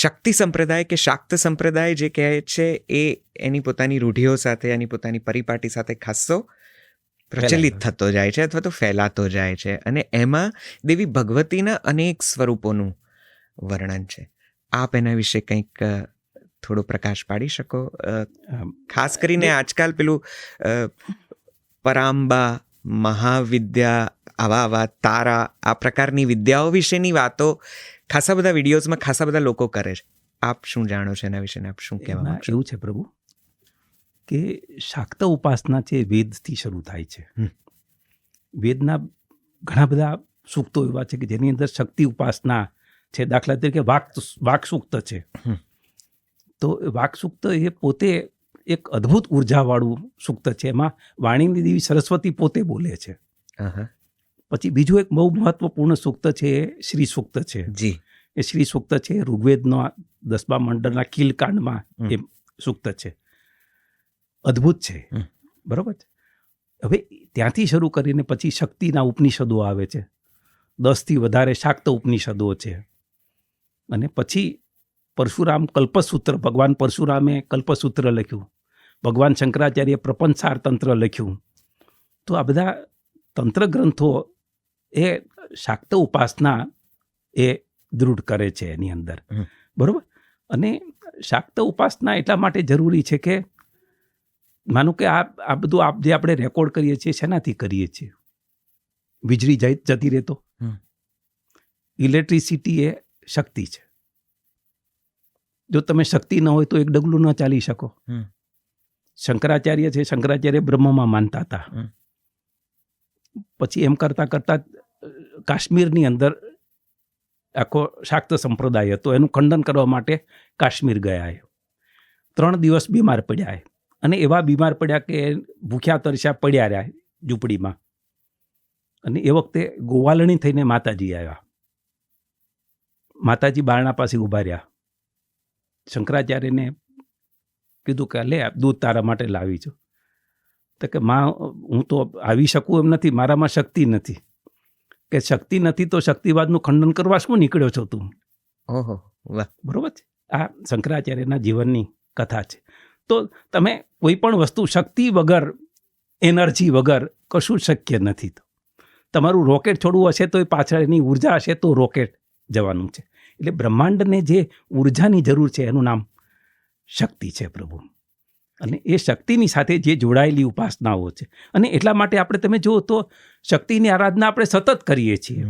શક્તિ સંપ્રદાય કે શાક્ત સંપ્રદાય જે કહે છે એ એની પોતાની રૂઢિઓ સાથે એની પોતાની પરિપાટી સાથે ખાસ્સો પ્રચલિત થતો જાય છે અથવા તો ફેલાતો જાય છે. અને એમાં દેવી ભગવતીના અનેક સ્વરૂપોનું વર્ણન છે. આપ એના વિશે કંઈક થોડો પ્રકાશ પાડી શકો? ખાસ કરીને આજકાલ પેલું પરાંબા મહાવિદ્યા આવા આવા તારા આ પ્રકારની વિદ્યાઓ વિશેની વાતો ખાસા બધા વિડીયોઝમાં ખાસા બધા લોકો કરે છે. આપ શું જાણો છો એના વિશે આપ શું કહેવા એવું છે પ્રભુ કે શાક્ત ઉપાસના છે વેદથી શરૂ થાય છે. વેદના ઘણા બધા સૂક્તો એવા છે કે જેની અંદર શક્તિ ઉપાસના છે દાખલા તરીકે વાક વાક સૂક્ત છે. તો વાક સૂક્ત એ પોતે એક અદ્ભુત ઉર્જાવાળું સૂક્ત છે. એમાં વાણીની દેવી સરસ્વતી પોતે બોલે છે. પછી બીજું એક બહુ મહત્વપૂર્ણ સૂક્ત છે એ શ્રી સૂક્ત છે. જી. એ શ્રી સૂક્ત છે ઋગ્વેદનો દસમા મંડળના કિલકાંડમાં એ સૂક્ત છે. અદ્ભુત છે. બરોબર છે? હવે ત્યાંથી શરૂ કરીને પછી શક્તિના ઉપનિષદો આવે છે. દસથી વધારે શાક્ત ઉપનિષદો છે. અને પછી પરશુરામ કલ્પસૂત્ર ભગવાન પરશુરામે કલ્પસૂત્ર લખ્યું. ભગવાન શંકરાચાર્ય પ્રપંચાર તંત્ર લખ્યું. તો આ બધા તંત્ર ગ્રંથો એ શાક્ત ઉપાસના એ દૃઢ કરે છે એની અંદર. બરોબર? અને શાક્ત ઉપાસના એટલા માટે જરૂરી છે કે માનો કે આ આ બધું આપ જે આપણે રેકોર્ડ કરીએ છીએ શેનાથી કરીએ છીએ? વીજળી જઈ જતી રહેતો. ઇલેક્ટ્રિસિટી એ શક્તિ છે. જો તમે શક્તિ ન હોય તો એક ડગલું ન ચાલી શકો. શંકરાચાર્ય છે શંકરાચાર્ય બ્રહ્મમાં માનતા હતા. પછી એમ કરતા કરતા કાશ્મીરની અંદર આખો શાક્ત સંપ્રદાય હતો. એનું ખંડન કરવા માટે કાશ્મીર ગયા એ. ત્રણ દિવસ બીમાર પડ્યા અને એવા બીમાર પડ્યા કે ભૂખ્યા તરસ્યા પડ્યા રહ્યા ઝૂંપડીમાં. અને એ વખતે ગોવાલણી થઈને માતાજી આવ્યા. માતાજી બારણા પાસે ઊભા રહ્યા. શંકરાચાર્યને કીધું કે લે દૂધ તારા માટે લાવી છું. તો કે, માં, હું તો આવી શકું એમ નથી. મારામાં શક્તિ નથી. કે શક્તિ નથી તો શક્તિવાદનું ખંડન કરવા શું નીકળ્યો છો તું? ઓહો વાહ. બરોબર છે. આ શંકરાચાર્યના જીવનની કથા છે. તો તમે કોઈ પણ વસ્તુ શક્તિ વગર એનર્જી વગર કશું શક્ય નથી તો. તમારું રોકેટ છોડવું હશે તો એ પાછળ એની ઊર્જા હશે તો રોકેટ જવાનું છે. એટલે બ્રહ્માંડને જે ઉર્જાની જરૂર છે એનું નામ શક્તિ છે પ્રભુ. અને એ શક્તિની સાથે જે જોડાયેલી ઉપાસનાઓ છે. અને એટલા માટે આપણે તમે જુઓ તો શક્તિની આરાધના આપણે સતત કરીએ છીએ.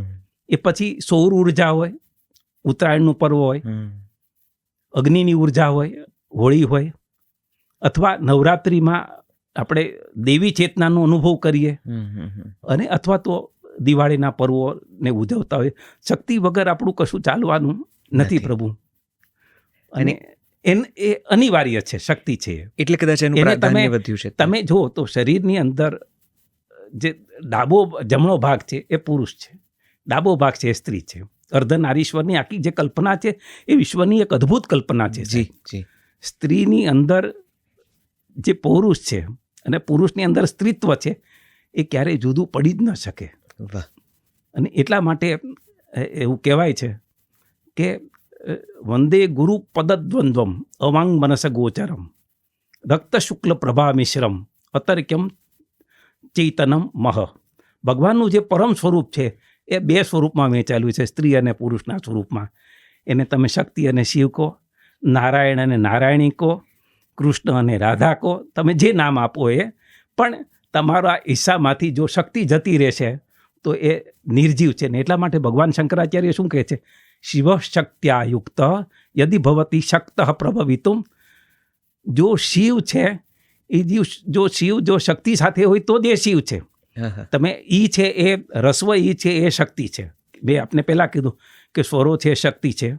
એ પછી સૌર ઊર્જા હોય ઉત્તરાયણનું પર્વ હોય અગ્નિની ઊર્જા હોય હોળી હોય અથવા નવરાત્રિમાં આપણે દેવી ચેતનાનો અનુભવ કરીએ. અને અથવા તો દિવાળીના પર્વોને ઉજવતા હોય. શક્તિ વગર આપણું કશું ચાલવાનું નથી. પ્રભુ. અને એન એ અનિવાર્ય છે શક્તિ છે. એટલે કદાચ એનું પ્રાધાન્ય તમે- વધ્યું છે. તમે જુઓ તો શરીરની અંદર જે ડાબો જમણો ભાગ છે એ પુરુષ છે. ડાબો ભાગ છે એ સ્ત્રી છે. અર્ધનારીશ્વરની આખી જે કલ્પના છે એ વિશ્વની એક અદ્ભુત કલ્પના છે જી જી. સ્ત્રીની અંદર જે પુરુષ છે અને પુરુષની અંદર સ્ત્રીત્વ છે એ ક્યારેય જુદું પડી જ ન શકે. અને એટલા માટે એવું કહેવાય છે કે વંદે ગુરુ પદદ્વંદ્વમ અવાંગ મનસ ગોચરમ રક્ત શુક્લ પ્રભા મિશ્રમ અતર્ક્યમ ચૈતનમ મહ ભગવાનનું જે પરમ સ્વરૂપ છે એ બે સ્વરૂપમાં વહેંચાયેલું છે સ્ત્રી અને પુરુષના સ્વરૂપમાં એને તમે શક્તિ અને શિવ કહો નારાયણ અને નારાયણી કહો કૃષ્ણ અને રાધા કહો તમે જે નામ આપો એ પણ તમારા હિસ્સામાંથી જો શક્તિ જતી રહેશે તો એ નિર્જીવ છે ને એટલા માટે ભગવાન શંકરાચાર્ય શું કહે છે? શિવ શક્ત્યાયુક્ત યદિ ભવતી શક્ત પ્રભવિતુમ. જો શિવ છે એ જીવ જો શિવ જો શક્તિ સાથે હોય તો જ એ શિવ છે. તમે ઈ છે એ રસ્વ ઈ છે એ શક્તિ છે. મેં આપને પહેલાં કીધું કે સ્વરો છે એ શક્તિ છે.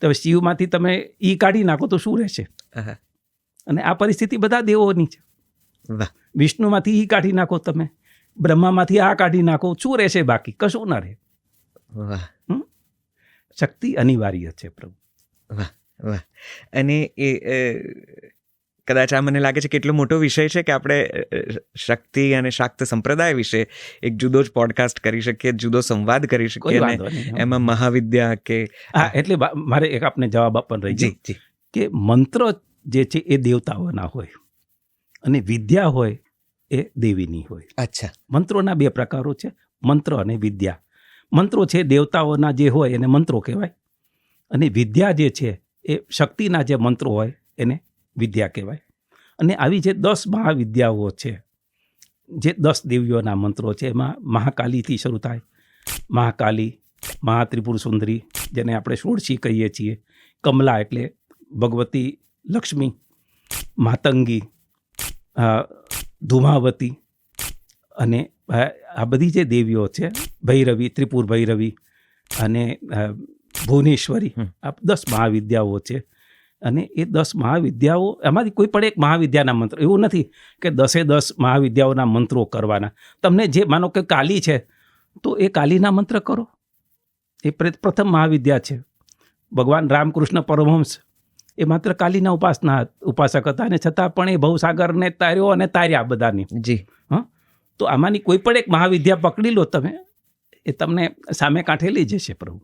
તો શિવમાંથી તમે ઈ કાઢી નાખો તો શું રહેશે? અને આ પરિસ્થિતિ બધા દેવોની છે. વિષ્ણુમાંથી ઈ કાઢી નાખો તમે. બ્રહ્મામાંથી આ કાઢી નાખો. શું રહેશે બાકી? કશું ના રહે. શક્તિ અનિવાર્ય છે પ્રભુ. વાહ વાહ. અને એ કદાચ આ મને લાગે છે કેટલો મોટો વિષય છે કે આપણે શક્તિ અને શાક્ત સંપ્રદાય વિશે એક જુદો જ પોડકાસ્ટ કરી શકીએ જુદો સંવાદ કરી શકીએ અને એમાં મહાવિદ્યા કે હા એટલે મારે એક આપને જવાબ આપવાનો રહી જી. કે મંત્ર જે છે એ દેવતાઓના હોય અને વિદ્યા હોય એ દેવીની હોય. અચ્છા. મંત્રોના બે પ્રકારો છે મંત્ર અને વિદ્યા. મંત્રો છે, દેવતાઓના જે હોય એને મંત્રો કહેવાય. અને વિદ્યા જે છે, એ શક્તિના જે મંત્રો હોય એને વિદ્યા કહેવાય. અને આવી જે દસ મહાવિદ્યાઓ છે, જે દસ દેવીઓના મંત્રો છે, એમાં મહાકાલીથી શરૂ થાય. મહાકાલી, મહાત્રિપુર સુંદરી, જેને આપણે ષોડશી કહીએ છીએ, કમલા એટલે ભગવતી લક્ષ્મી, માતંગી ધુમાવતી અને આ બધી જે દેવીઓ છે ભૈરવી ત્રિપુર ભૈરવી અને ભુવનેશ્વરી આ દસ મહાવિદ્યાઓ છે. અને એ દસ મહાવિદ્યાઓ એમાંથી કોઈ પણ એક મહાવિદ્યાના મંત્ર એવું નથી કે દસે દસ મહાવિદ્યાઓના મંત્રો કરવાના. તમને જે માનો કે કાલી છે તો એ કાલીના મંત્ર કરો. એ પ્ર- પ્રથમ મહાવિદ્યા છે. ભગવાન રામકૃષ્ણ પરમહંસ એ માત્ર કાલીના ઉપાસના ઉપાસક હતા. અને છતાં પણ એ ભવસાગરને તાર્યો અને તાર્યા બધાની. જી. તો આમાંની કોઈ પણ એક મહાવિદ્યા પકડી લો તમે, એ તમને સામે કાંઠે લઈ જશે પ્રભુ.